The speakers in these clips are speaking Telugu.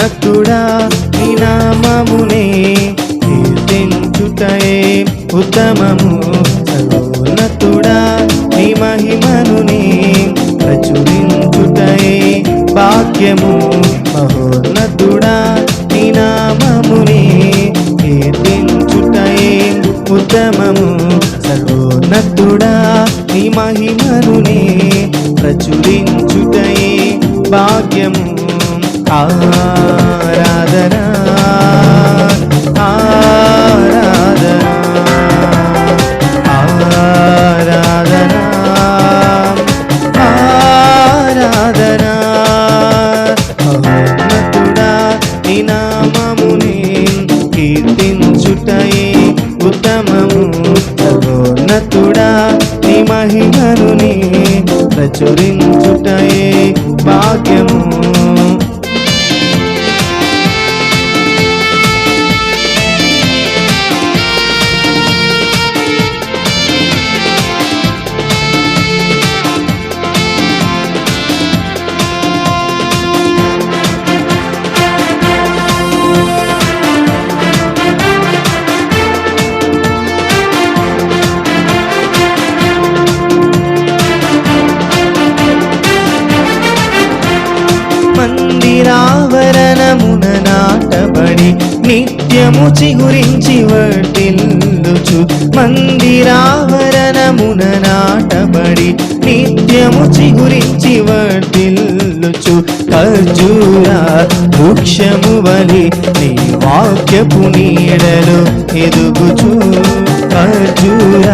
భక్తుడా నీ నామమునే కీర్తించుటయే ఉత్తమము. సర్వోన్నతుడా నీ మహిమనునే ప్రచురించుటయే భాగ్యము. మహోన్నతుడా నీ నామమునే కీర్తించుటయే ఉత్తమము. సర్వోన్నతుడా నీ మహిమనునే ప్రచురించుటయే భాగ్యము. ఆరాధనా ఆరాధనా ఆరాధనా ఆరాధనా మహోన్నతుడా నీ నామమునే కీర్తించుటయే ఉత్తమము సర్వోన్నతుడా నీ మహిమనుని ప్రచురించుటయే భాగ్యము. చరణమున నాటబడి నిత్యము చిగురించి వర్తిల్లుచు మందిరావరణమున నాటబడి నిత్యము చిగురించి వర్తిల్లుచు ఖర్జూర వృక్షము వలి నీ వాక్యపు నీడలు ఎదుగుచు. ఖర్జూర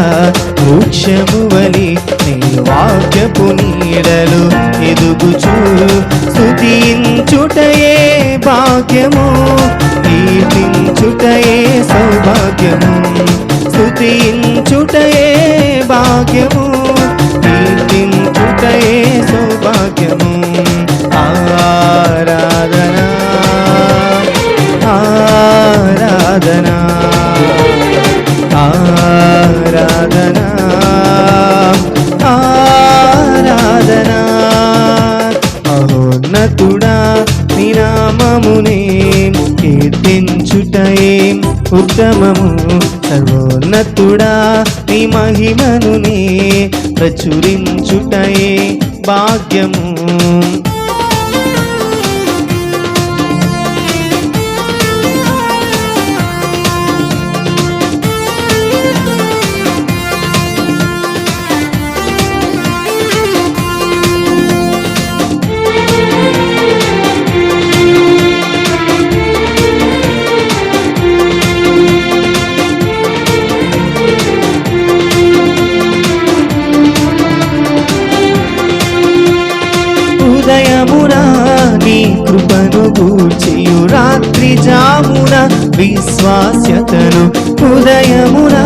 వృక్షము వలి నీ వాక్యపు నీడలు ఎదుగుచు స్థుతించుటయే భాగ్యము. ఉత్తమము సర్వోన్నతుడా నీ మహిమను మహిమనునే ప్రచురించుటయే భాగ్యము. జామున విశ్వాస్యతను హృదయమున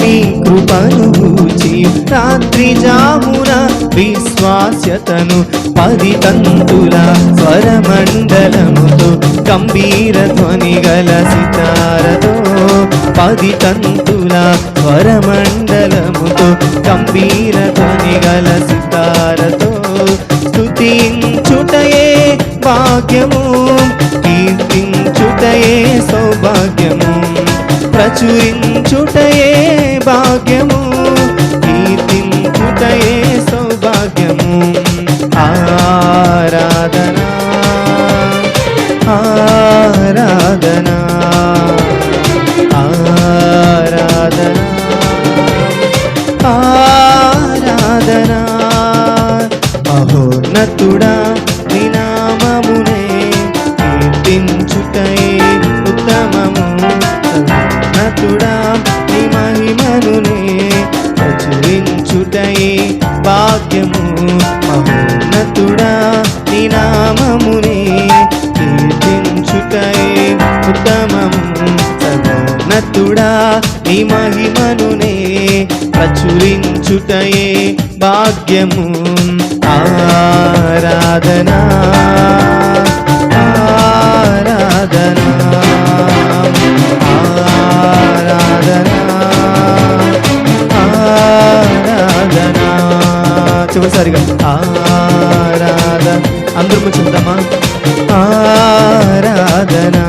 నీ కృపను గూర్చియు రాత్రి జామున విశ్వాస్యతను పది తంతుల స్వరమండలముతో గంభీర ధ్వని గల సితారతో పది తంతుల స్వరమండలముతో గంభీర ధ్వని గల సితారతో స్తుతించుటయే భాగ్యము కీర్తి ప్రచురించుటయే భాగ్యము కీర్తించుటయే సౌభాగ్యము. ఆరాధనా ఆరాధనా ఆరాధనా ఆ సర్వోన్నతుడా నీ మహిమనునే ప్రచురించుటయే భాగ్యము మహోన్నతుడా నీ నామమునే కీర్తించుటయే ఉత్తమము సర్వోన్నతుడా నీ మహిమనునే ప్రచురించుటయే భాగ్యము. ఆరాధనా ఆరాధనా చివరిసారిగా ఆరాధన అందరూ కూర్చుంటామా ఆరాధనా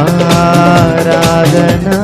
ఆరాధనా.